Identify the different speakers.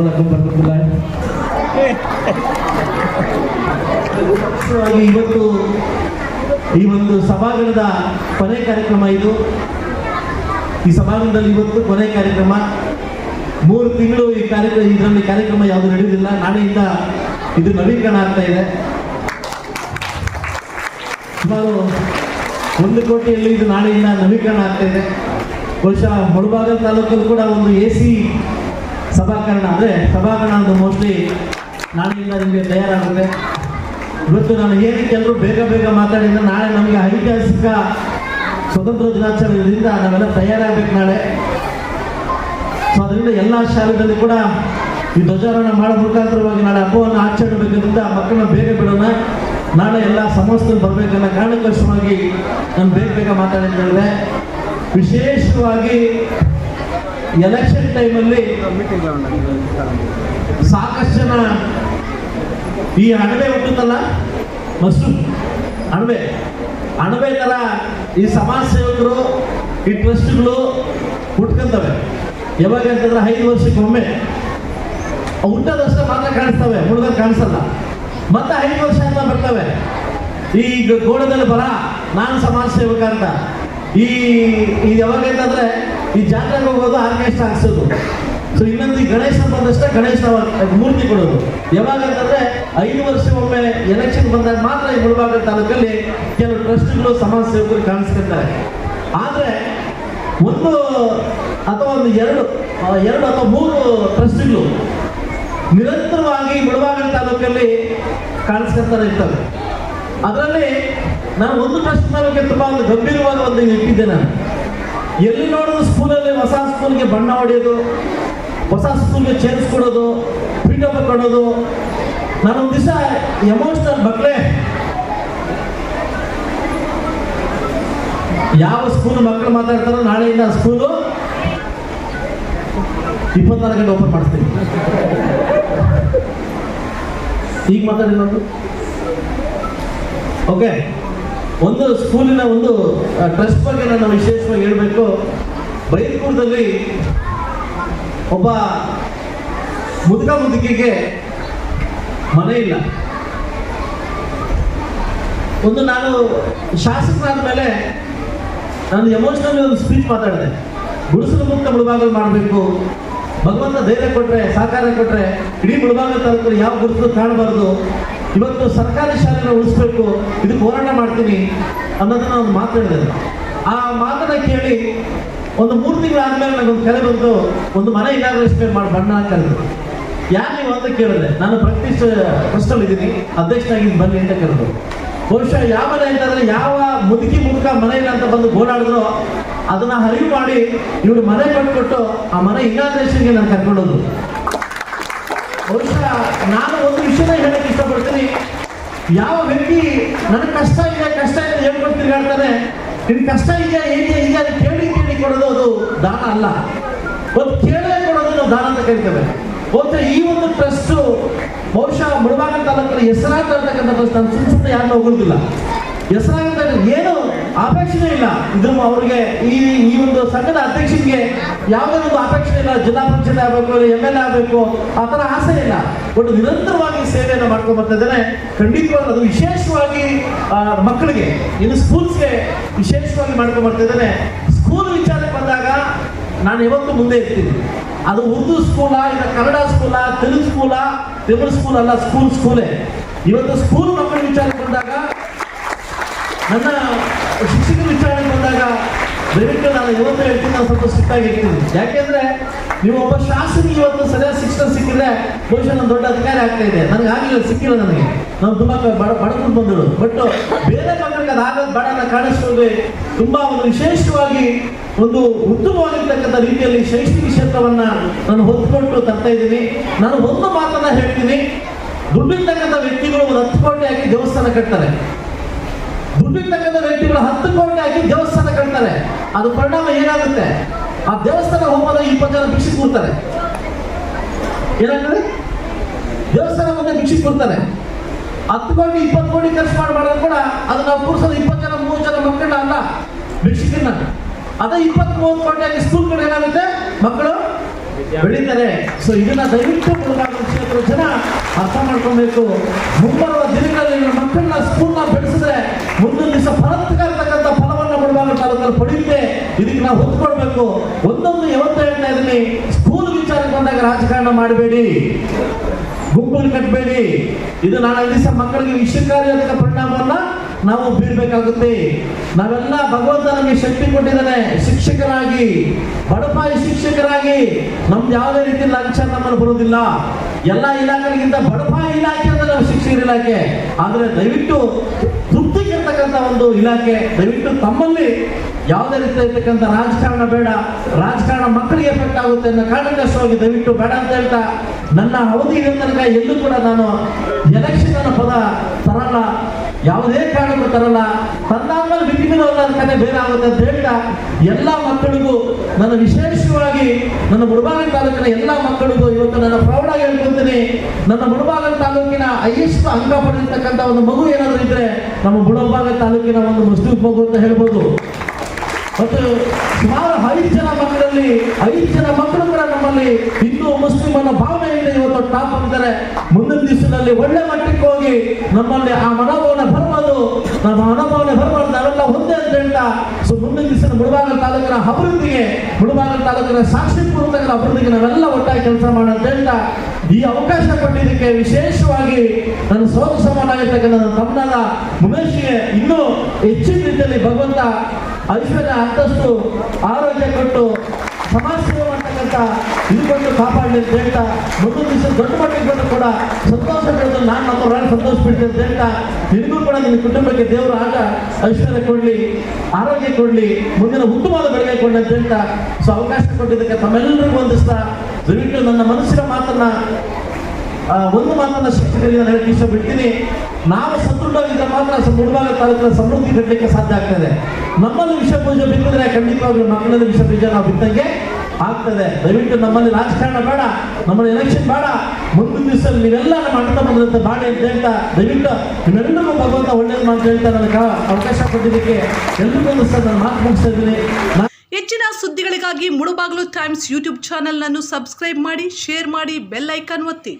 Speaker 1: ಅಲೈಕುಂ ಬರ್ಮತುಲ್ಲಾಹ್ ಹಾಗೆ ಇವತ್ತು ಈ ಒಂದು ಸಭಾಂಗಣದ ಕೊನೆ ಕಾರ್ಯಕ್ರಮ ಇದು. ಈ ಸಭಾಂಗಣದಲ್ಲಿ ಇವತ್ತು ಕೊನೆ ಕಾರ್ಯಕ್ರಮ. ಮೂರು ತಿಂಗಳು ಈ ಕಾರ್ಯಕ್ರಮ ಇದರಲ್ಲಿ ಕಾರ್ಯಕ್ರಮ ಯಾವುದು ನಡೆಯುವುದಿಲ್ಲ ನಾಳೆಯಿಂದ ಇದು ನವೀಕರಣ ಆಗ್ತಾ ಇದೆ. ಸುಮಾರು ಒಂದು ಕೋಟಿಯಲ್ಲಿ ಇದು ನಾಳೆಯಿಂದ ನವೀಕರಣ ಆಗ್ತಾ ಇದೆ. ಬಹುಶಃ ಮುಳಬಾಗಲ್ ತಾಲೂಕಲ್ಲಿ ಕೂಡ ಒಂದು ಎ ಸಿ ಸಭಾಕರಣ ಅಂದರೆ ಸಭಾಕರಣ ಅಂತ ಮೋಸ್ಟ್ಲಿ ನಾಳೆಯಿಂದ ನಿಮಗೆ ತಯಾರಾಗುತ್ತೆ. ಇವತ್ತು ನಾನು ಏನಕ್ಕೆ ಎಲ್ಲರೂ ಬೇಗ ಬೇಗ ಮಾತಾಡಿದ್ರೆ ನಾಳೆ ನಮಗೆ ಐತಿಹಾಸಿಕ ಸ್ವತಂತ್ರ ದಿನಾಚರಣೆಯಿಂದ ನಾವೆಲ್ಲ ತಯಾರಾಗಬೇಕು ನಾಳೆ. ಸೊ ಅದರಿಂದ ಎಲ್ಲ ಶಾಲೆಗಳಲ್ಲಿ ಕೂಡ ಈ ಧ್ವಜಾರೋಹಣ ಮಾಡೋ ಮುಖಾಂತರವಾಗಿ ನಾಳೆ ಹಬ್ಬವನ್ನು ಆಚರಣೆ ಮಕ್ಕಳನ್ನ ಬೇಗ ಬಿಡೋಣ. ನಾಳೆ ಎಲ್ಲ ಸಮಸ್ಯೆ ಬರಬೇಕನ್ನೋ ಕಾರಣಕ್ಕೋಸ್ಕರವಾಗಿ ನಾನು ಬೇಗ ಬೇಗ ಮಾತಾಡಿದ್ದೇವೆ ವಿಶೇಷವಾಗಿ ಎಲೆಕ್ಷನ್ ಟೈಮಲ್ಲಿ ಸಾಕಷ್ಟು ಜನ ಈ ಅಣಬೆ ಹುಟ್ಟುತ್ತಲ್ಲ? ಬಸ್ಸು ಅಣಬೆ. ಅಣಬೆ ಥರ ಈ ಸಮಾಜ ಸೇವಕರು, ಈ ಟ್ರಸ್ಟ್ಗಳು ಹುಟ್ಕೊಂತವೆ. ಯಾವಾಗ ಅಂತಂದ್ರೆ ಐದು ವರ್ಷಕ್ಕೊಮ್ಮೆ. ಅವು ಮಾತ್ರ ಕಾಣಿಸ್ತವೆ ಹುಡುಗ ಕಾಣಿಸಲ್ಲ. ಮತ್ತೆ ಐದು ವರ್ಷ ಅಂತ ಬರ್ತವೆ. ಈ ಗ- ಗೋಡದಲ್ಲಿ ಬರ, ನಾನು ಸಮಾಜ ಸೇವಕ ಅಂತ. ಈ, ಇದು ಯಾವಾಗ ಅಂತಂದ್ರೆ ಈ ಜಾತ್ರೆಗೆ ಹೋಗೋದು ಆರ್ಕೆಸ್ಟ್ರಾ ಹಾಕ್ಸೋದು ಸೊ ಇನ್ನೊಂದು ಈ ಗಣೇಶ ಬಂದಷ್ಟೇ ಗಣೇಶ ಮೂರ್ತಿ ಕೊಡೋದು. ಯಾವಾಗ ಅಂತಂದ್ರೆ ಐದು ವರ್ಷ ಒಮ್ಮೆ ಎಲೆಕ್ಷನ್ ಬಂದಾಗ ಮಾತ್ರ ಈ ಮುಳಬಾಗ ತಾಲೂಕಲ್ಲಿ ಕೆಲವು ಟ್ರಸ್ಟ್ಗಳು ಸಮಾಜ ಸೇವಕರು ಕಾಣಿಸ್ಕೊತಾರೆ. ಆದ್ರೆ ಒಂದು ಅಥವಾ ಒಂದು ಎರಡು ಎರಡು ಅಥವಾ ಮೂರು ಟ್ರಸ್ಟ್ಗಳು ನಿರಂತರವಾಗಿ ಮುಳಬಾಗ ತಾಲೂಕಲ್ಲಿ ಕಾಣಿಸ್ಕೊಳ್ತಾರೆ ಇರ್ತವೆ ಅದರಲ್ಲಿ ನಾನು ಒಂದು ಪ್ರಶ್ನೆ ಮೇಲೆ ತುಂಬಾ ಒಂದು ಗಂಭೀರವಾದ ಒಂದು ಇಟ್ಟಿದ್ದೆ ನಾನು. ಎಲ್ಲಿ ನೋಡಿದ್ರು ಸ್ಕೂಲಲ್ಲಿ ಹೊಸ ಸ್ಕೂಲ್ಗೆ ಬಣ್ಣ ಹೊಡೆಯೋದು, ಹೊಸ ಸ್ಕೂಲ್ಗೆ ಸೇರಿಸ್ಕೊಡೋದು ಫ್ರೀಡಮ್ ಕೊಡೋದು ನಾನು ಒಂದು ದಿವಸ ಎಮೋಷನಲ್ ಮಕ್ಕಳೇ, ಯಾವ ಸ್ಕೂಲ್ ಮಕ್ಕಳು ಮಾತಾಡ್ತಾರೋ ನಾಳೆಯಿಂದ ಸ್ಕೂಲು ಇಪ್ಪತ್ತಾರು ಗಂಟೆ ಓಪನ್ ಮಾಡಿಸ್ತೀನಿ. ಈಗ ಮಾತಾಡಿಲ್ಲ ಓಕೆ ಒಂದು ಸ್ಕೂಲಿನ ಒಂದು ಟ್ರಸ್ಟ್ ಬಗ್ಗೆ ನಾನು ವಿಶೇಷವಾಗಿ ಹೇಳಬೇಕು. ಬೈಲ್ಕೂರದಲ್ಲಿ ಒಬ್ಬ ಮುದುಕ ಮುದುಕಿಗೆ ಮನೆ ಇಲ್ಲ. ಒಂದು ನಾನು ಶಾಸಕರಾದ ಮೇಲೆ ನಾನು ಎಮೋಷನಲಿ ಒಂದು ಸ್ಪೀಚ್ ಮಾತಾಡಿದೆ. ಗುಡಿಸಲು ಮುಕ್ತ ಮುಳುಬಾಗಲು ಮಾಡಬೇಕು. ಭಗವಂತ ಧೈರ್ಯ ಕೊಟ್ಟರೆ ಸಹಕಾರ ಕೊಟ್ಟರೆ ಇಡೀ ಮುಳುಬಾಗಲು ತಾಲೂಕಲ್ಲಿ ಯಾವ ಗುರುತು ಕಾಣಬಾರ್ದು. ಇವತ್ತು ಸರ್ಕಾರಿ ಶಾಲೆನ ಉಳಿಸ್ಬೇಕು, ಇದಕ್ಕೆ ಹೋರಾಟ ಮಾಡ್ತೀನಿ ಅನ್ನೋದನ್ನ ಒಂದು ಮಾತಾಡಿದೆ ಆ ಮಾತನ್ನ ಕೇಳಿ ಒಂದು ಮೂರು ತಿಂಗಳಾದ್ಮೇಲೆ ನನಗೊಂದು ಕಲೆ ಬಂತು, ಒಂದು ಮನೆ ಇನಾಗ್ರೇಷನ್ ಮಾಡಿ, ಬಣ್ಣ ಕರೆದ್ರು ಯಾರು ನೀವು ಅಂತ ಕೇಳಿದ್ರೆ, ನಾನು ಪ್ರಾಕ್ಟೀಸ್ ಟ್ರಸ್ಟಲ್ಲಿ ಇದ್ದೀನಿ ಅಧ್ಯಕ್ಷನಾಗಿ ಬನ್ನಿ ಅಂತ ಕರೆದ್ರು ಬಹುಶಃ ಯಾವ ಮನೆ ಅಂತಂದ್ರೆ ಯಾವ ಮುದುಕಿ ಮುದುಕ ಮನೆ ಇಲ್ಲ ಅಂತ ಬಂದು ಗೋಳಾಡಿದ್ರು, ಅದನ್ನ ಹರಿವು ಮಾಡಿ ಇವ್ರು ಮನೆ ಕಟ್ಕೊಟ್ಟು ಆ ಮನೆ ಇನಾಗ್ರೇಷನ್ಗೆ ನಾನು ಕರ್ಕೊಳ್ಳೋದು ಬಹುಶಃ ನಾನು ಒಂದು ವಿಷಯನ ಹೇಳಕ್ಕೆ ಯಾವ ವ್ಯಕ್ತಿ ನನಗೆ ಕಷ್ಟ ಇದೆ ಕಷ್ಟ ಇದೆ ಹೇಳ್ಕೊಂಡು ತಿರುಗಾಡ್ತಾನೆ, ನಿನ್ ಕಷ್ಟ ಇದೆಯಾ ಏನೇ ಇದೆ ಅದು ಕೇಳಿ ಕೇಳಿ ಕೊಡೋದು ಅದು ದಾನ ಅಲ್ಲ. ಒಂದು ಕೇಳೇ ಕೊಡೋದು ನಾವು ದಾನ ಅಂತ ಕರಿತೇವೆ. ಒಂದು ಈ ಒಂದು ಟ್ರಸ್ಟ್ ಬಹುಶಃ ಮುಳಬಾಗ ತಾಲೂಕಲ್ಲಿ ಹೆಸರಾಗ್ತಾ ಇರ್ತಕ್ಕಂಥ ಟ್ರಸ್ಟ್ ನಾನು ಸುಮ್ಮನೆ ಹೋಗೋದಿಲ್ಲ. ಹೆಸರಾಗ್ತಾ ಏನು ಅಪೇಕ್ಷೆ ಇಲ್ಲ. ಇದು ಅವರಿಗೆ ಈ ಈ ಒಂದು ಸಂಘದ ಅಧ್ಯಕ್ಷರಿಗೆ ಯಾವುದೇ ಒಂದು ಅಪೇಕ್ಷೆ ಇಲ್ಲ. ಜಿಲ್ಲಾ ಪಂಚಾಯತ್ ಆಗಬೇಕು ಎಂ ಎಲ್ ಎ ಆಗಬೇಕು, ಆ ಥರ ಆಸೆ ಇಲ್ಲ. ಬಟ್ ನಿರಂತರವಾಗಿ ಸೇವೆಯನ್ನು ಮಾಡ್ಕೊಂಡು ಬರ್ತಾ ಇದ್ದೇನೆ. ಖಂಡಿತವಾಗಿ ಅದು ವಿಶೇಷವಾಗಿ ಮಕ್ಕಳಿಗೆ, ಇನ್ನು ಸ್ಕೂಲ್ಸ್ಗೆ ವಿಶೇಷವಾಗಿ ಮಾಡ್ಕೊಂಡು ಬರ್ತಾ ಸ್ಕೂಲ್ ವಿಚಾರಕ್ಕೆ ಬಂದಾಗ ನಾನು ಇವತ್ತು ಮುಂದೆ ಇರ್ತೀನಿ. ಅದು ಉರ್ದು ಸ್ಕೂಲಾ, ಇಲ್ಲ ಕನ್ನಡ ಸ್ಕೂಲಾ, ತೆಲುಗು ಸ್ಕೂಲಾ, ತಮಿಳು ಸ್ಕೂಲ್ ಅಲ್ಲ, ಸ್ಕೂಲ್ ಸ್ಕೂಲೇ. ಇವತ್ತು ಸ್ಕೂಲ್ ಮಕ್ಕಳ ವಿಚಾರಕ್ಕೆ ಬಂದಾಗ ನನ್ನ ಶಿಕ್ಷಕರ ವಿಚಾರಣೆ ಬಂದಾಗ ದಯವಿಟ್ಟು ನಾನು ಇವತ್ತು ಹೇಳ್ತೀನಿ, ನಾನು ಸ್ವಲ್ಪ ಆಗಿರ್ತೀನಿ ಯಾಕೆಂದ್ರೆ ನೀವು ಒಬ್ಬ ಶಾಸಕಿ ಇವತ್ತು ಸರಿಯಾದ ಶಿಕ್ಷಣ ಸಿಕ್ಕಿದ್ರೆ ಬಹುಶಃ ನಾನು ದೊಡ್ಡ ಅಧಿಕಾರಿ ಆಗ್ತಾ ಇದೆ ನನಗೆ ಆಗಿಲ್ಲ ಸಿಕ್ಕಿಲ್ಲ ನನಗೆ. ನಾನು ತುಂಬಾ ಬಡ ಬಡಕೊಂಡು ಬಂದರು ಬಟ್ ಬೇರೆ ಮಕ್ಕಳಿಗೆ ಅದಾಗದ ಬಡನ ಕಾಣಿಸ್ಕೊಂಡು ತುಂಬಾ ಒಂದು ವಿಶೇಷವಾಗಿ ಒಂದು ಉತ್ತಮವಾಗಿರ್ತಕ್ಕಂಥ ರೀತಿಯಲ್ಲಿ ಶೈಕ್ಷಣಿಕ ಕ್ಷೇತ್ರವನ್ನ ನಾನು ಹೊತ್ತುಕೊಂಡು ತರ್ತಾ ಇದ್ದೀನಿ. ನಾನು ಒಂದು ಮಾತನ್ನ ಹೇಳ್ತೀನಿ ದುಡ್ಡಿರ್ತಕ್ಕಂಥ ವ್ಯಕ್ತಿಗಳು ಒಂದು ಹತ್ತು ಕೋಟಿ ಹಾಕಿ ದೇವಸ್ಥಾನ ಕಟ್ತಾರೆ. ದುಡ್ಡಿರ್ತಕ್ಕಂಥ ವ್ಯಕ್ತಿಗಳು ಹತ್ತು ಕೋಟಿ ಹಾಕಿ ದೇವಸ್ಥಾನ ಕಟ್ತಾರೆ. ಅದು ಪರಿಣಾಮ ಏನಾಗುತ್ತೆ? ಆ ದೇವಸ್ಥಾನ ಹೋಗೋದಾಗ ಇಪ್ಪತ್ತು ಜನ ಭಿಕ್ಷಿ ಕೂರ್ತಾರೆ. ಏನಾಗ್ತದೆ? ದೇವಸ್ಥಾನ ಮುಂದೆ ಭಿಕ್ಷೆ ಕೂರ್ತಾರೆ. ಹತ್ತು ಕೋಟಿ, ಇಪ್ಪತ್ತು ಕೋಟಿ ಖರ್ಚು ಮಾಡಬಾರ್ದು ಕೂಡ ಅದು ನಾವು ಕೂರ್ಸೋದು ಇಪ್ಪತ್ತು ಜನ ಮೂರು ಜನ ಮಕ್ಕಳನ್ನ ಅಲ್ಲ ಭಿಕ್ಷಕನ್ನ ಅದೇ ಇಪ್ಪತ್ತ್ ಮೂವತ್ತು ಕೋಟಿ ಸ್ಕೂಲ್ ಕಡೆ ಏನಾಗುತ್ತೆ? ಮಕ್ಕಳು ಬೆಳೀತಾರೆ ಸೊ ಇದನ್ನ ದಯವಿಟ್ಟು ಮುಳುಗಾಗಲು ಕ್ಷೇತ್ರದ ಜನ ಅರ್ಥ ಮಾಡ್ಕೊಬೇಕು. ಮುಂಬರುವ ದಿನಗಳಲ್ಲಿ ಮಕ್ಕಳನ್ನ ಸ್ಕೂಲ್ನ ಬೆಳೆಸಿದ್ರೆ ಮುಂದಿನ ದಿವಸ ಫಲತ್ಕಾರ್ತಕ್ಕಂಥ ಫಲವನ್ನು ಮುಳುಗಾಗಲು ತಾಲೂಕಲ್ಲಿ ಪಡೆಯುತ್ತೆ. ಇದಕ್ಕೆ ನಾವು ಹೊತ್ಕೊಳ್ಬೇಕು ಒಂದೊಂದು ಯಾವತ್ತೂ ಹೇಳ್ತಾ ಇದ್ದೀನಿ. ಸ್ಕೂಲ್ ವಿಚಾರಕ್ಕೆ ಬಂದಾಗ ರಾಜಕಾರಣ ಮಾಡಬೇಡಿ. ಗುಂಪಲ್ಲಿ ಕಟ್ಟಬೇಡಿ. ಇದು ನಾಳೆ ದಿವಸ ಮಕ್ಕಳಿಗೆ ವಿಷಕಾರಿಯಾದ ಪರಿಣಾಮವನ್ನ ನಾವು ಬೀಳ್ಬೇಕಾಗುತ್ತೆ. ನಾವೆಲ್ಲ ಭಗವಂತ ನಮಗೆ ಶಕ್ತಿ ಕೊಟ್ಟಿದ್ದಾನೆ. ಶಿಕ್ಷಕರಾಗಿ, ಬಡಪಾಯಿ ಶಿಕ್ಷಕರಾಗಿ. ನಮ್ದು ಯಾವುದೇ ರೀತಿ ಲಂಚ ನಮ್ಮನ್ನು ಬರುವುದಿಲ್ಲ. ಎಲ್ಲ ಇಲಾಖೆಗಿಂತ ಬಡಪಾಯಿ ಇಲಾಖೆ ಅಂದ್ರೆ ನಾವು ಶಿಕ್ಷಕರ ಇಲಾಖೆ. ಆದ್ರೆ ದಯವಿಟ್ಟು ತೃಪ್ತಿಗೆ ಕೆಡ್ತಕ್ಕಂಥ ಒಂದು ಇಲಾಖೆ. ದಯವಿಟ್ಟು ತಮ್ಮಲ್ಲಿ ಯಾವುದೇ ರೀತಿ ಇರ್ತಕ್ಕಂಥ ರಾಜಕಾರಣ ಬೇಡ. ರಾಜಕಾರಣ ಮಕ್ಕಳಿಗೆ ಎಫೆಕ್ಟ್ ಆಗುತ್ತೆ ಅನ್ನೋ ಕಾರಣಕ್ಕಷ್ಟವಾಗಿ ದಯವಿಟ್ಟು ಬೇಡ ಅಂತ ಹೇಳ್ತಾ ನನ್ನ ಅವಧಿ ತನಕ ಎಲ್ಲೂ ಕೂಡ ನಾನು ಎಲೆಕ್ಷನ್ ಅನ್ನೋ ಪದ ತರಲ್ಲ. ಯಾವುದೇ ಕಾರಣಕ್ಕೂ ತರಲ್ಲ. ಮೇಲೆ ಹೋದ ಕತೆ ಬೇರೆ ಆಗುತ್ತೆ ಅಂತ ಹೇಳ್ತಾ ಎಲ್ಲ ಮಕ್ಕಳಿಗೂ ನನ್ನ ವಿಶೇಷವಾಗಿ ನನ್ನ ಮುಡಬಾಗಲ ತಾಲೂಕಿನ ಎಲ್ಲ ಮಕ್ಕಳಿಗೂ ಇವತ್ತು ನನ್ನ ಪ್ರೌಢಾಗಿ ಹೇಳ್ಕೊತೀನಿ ನನ್ನ ಮುಡಬಾಗಲ ತಾಲೂಕಿನ ಐಎಸ್ಟ್ ಅಂಕ ಪಡೆದಿರ್ತಕ್ಕಂಥ ಒಂದು ಮಗು ಏನಾದರೂ ಇದ್ರೆ ನಮ್ಮ ಮುಡಬಾಗಲ ತಾಲೂಕಿನ ಒಂದು ಮುಸ್ಲಿಂ ಮಗು ಅಂತ ಹೇಳ್ಬೋದು. ಮತ್ತು ಸುಮಾರು ಐದು ಜನ ಮಕ್ಕಳಲ್ಲಿ, ಐದು ಜನ ಮಕ್ಕಳು ಕೂಡ ನಮ್ಮಲ್ಲಿ ಹಿಂದೂ ಮುಸ್ಲಿಂ ಅನ್ನೋ ಇದೆ. ಇವತ್ತು ಟಾಪ್ ಅಂತಾರೆ ಮುಂದಿನ ದಿವಸದಲ್ಲಿ ಒಳ್ಳೆ ಮಟ್ಟಕ್ಕೆ ಹೋಗಿ ನಮ್ಮಲ್ಲಿ ಆ ಮನೋಭಾವನೆ ಬರ್ಬೋದು ನಮ್ಮ ಮನೋಭಾವನೆ ಬರ್ಬಾರ್ದು ಅವೆಲ್ಲ ಒಂದೇ ಅಂತ ಹೇಳ್ತಾ, ಸೊ ಮುಂದಿನ ದಿವಸ ಮುಳಬಾಗಲ ತಾಲೂಕಿನ ಅಭಿವೃದ್ಧಿಗೆ ಮುಳಬಾಗಲ ತಾಲೂಕಿನ ಸಾಕ್ಷಿ ಪೂರ್ವಕರ ಅಭಿವೃದ್ಧಿಗೆ ನಾವೆಲ್ಲ ಒಟ್ಟಾಗಿ ಕೆಲಸ ಮಾಡೋಣ ಅಂತ ಹೇಳ್ತಾ, ಈ ಅವಕಾಶ ಕೊಟ್ಟಿದ್ದಕ್ಕೆ ವಿಶೇಷವಾಗಿ ನನ್ನ ಸೋದರ ಸಮಾನ ಆಗಿರ್ತಕ್ಕಂಥ ನನ್ನ ತಮ್ಮನಾದ ಉಮೇಶ್ಗೆ ಇನ್ನೂ ಹೆಚ್ಚಿನ ರೀತಿಯಲ್ಲಿ ಭಗವಂತ ಐಶ್ವರ್ಯ ಅಂತಸ್ತು ಆರೋಗ್ಯ ಕೊಟ್ಟು ಸಮಾಜ ಸೇವೆ ಮಾಡ್ತಕ್ಕಂಥ ಇದು ಕೊಟ್ಟು ಕಾಪಾಡಲಿ ಅಂತ ಹೇಳ್ತಾ ಮುಂದಿನ ದಿವಸ ದೊಡ್ಡ ಮಟ್ಟಿಗೆ ಬಂದು ಕೂಡ ಸಂತೋಷ ನಾನು ನಮ್ಮ ಸಂತೋಷ ಪಡ್ತೀನಿ ಅಂತ ಹೇಳ್ತಾ ನಿನಗೂ ಕೂಡ ನಿನ್ನ ಕುಟುಂಬಕ್ಕೆ ದೇವರು ಆಗ ಐಶ್ವರ್ಯ ಕೊಡಲಿ, ಆರೋಗ್ಯ ಕೊಡಲಿ, ಮುಂದಿನ ಉತ್ತಮವಾದ ಬೆಳಗ್ಗೆ ಕೊಡಲಿ ಅಂತ ಹೇಳ್ತಾ ಸೊ ಅವಕಾಶ ಕೊಟ್ಟಿದ್ದಕ್ಕೆ ತಮ್ಮೆಲ್ಲರಿಗೂ ವಂದಿಸ್ತಾ. ದಯವಿಟ್ಟು ನನ್ನ ಮನಸ್ಸಿನ ಮಾತನ್ನ ಒಂದು ಮಾತನ್ನ ಶಿಕ್ಷಕರಿಗೆ ನಾನು ಹೇಳಕ್ಕೆ ಇಷ್ಟಪಡ್ತೀನಿ. ನಾವು ಸದೃಢವಾಗಿದ್ದರೆ ಮಾತ್ರ ಮುಳಬಾಗ ತಾಲೂಕಿನ ಸಮೃದ್ಧಿ ಕಟ್ಟಲಿಕ್ಕೆ ಸಾಧ್ಯ ಆಗ್ತದೆ. ನಮ್ಮಲ್ಲಿ ವಿಷ ಪೂಜೆ ಬಿತ್ತಿದ್ರೆ ಖಂಡಿತವಾಗ್ಲೂ ನಮ್ಮಲ್ಲಿ ವಿಷ ಪೂಜೆ ನಾವು ಬಿತ್ತಂಗೆ ಆಗ್ತದೆ. ದಯವಿಟ್ಟು ನಮ್ಮಲ್ಲಿ ರಾಜಕಾರಣ ಬೇಡ, ನಮ್ಮಲ್ಲಿ ಎಲೆಕ್ಷನ್ ಬೇಡ. ಮುಂದಿನ ದಿವಸದಲ್ಲಿ ನೀವೆಲ್ಲ ನಮ್ಮ ಅಣ್ಣ ಬಂದಂತ ಬಾಡಿ ಅಂತ ಹೇಳ್ತಾ ದಯವಿಟ್ಟು ನಿಮ್ಮೆಲ್ಲರಿಗೂ ಭಗವಂತ ಒಳ್ಳೇದು ಮಾಡ್ತಾ ಹೇಳ್ತಾ ನನಗೆ ಅವಕಾಶ ಕೊಟ್ಟಿದ್ದಕ್ಕೆ ಎಲ್ರಿಗೂ ಸರ್ ನಾನು ಮಾತು ಮುಗಿಸ್ತಾ
Speaker 2: ಹೆಚ್ಚಿನ ಸುದ್ದಿಗಳಿಗಾಗಿ ಮುಳುಬಾಗಿಲು ಟೈಮ್ಸ್ ಯೂಟ್ಯೂಬ್ ಚಾನೆಲ್ನನ್ನು ಸಬ್ಸ್ಕ್ರೈಬ್ ಮಾಡಿ, ಶೇರ್ ಮಾಡಿ, ಬೆಲ್ ಐಕಾನ್ ಒತ್ತಿ.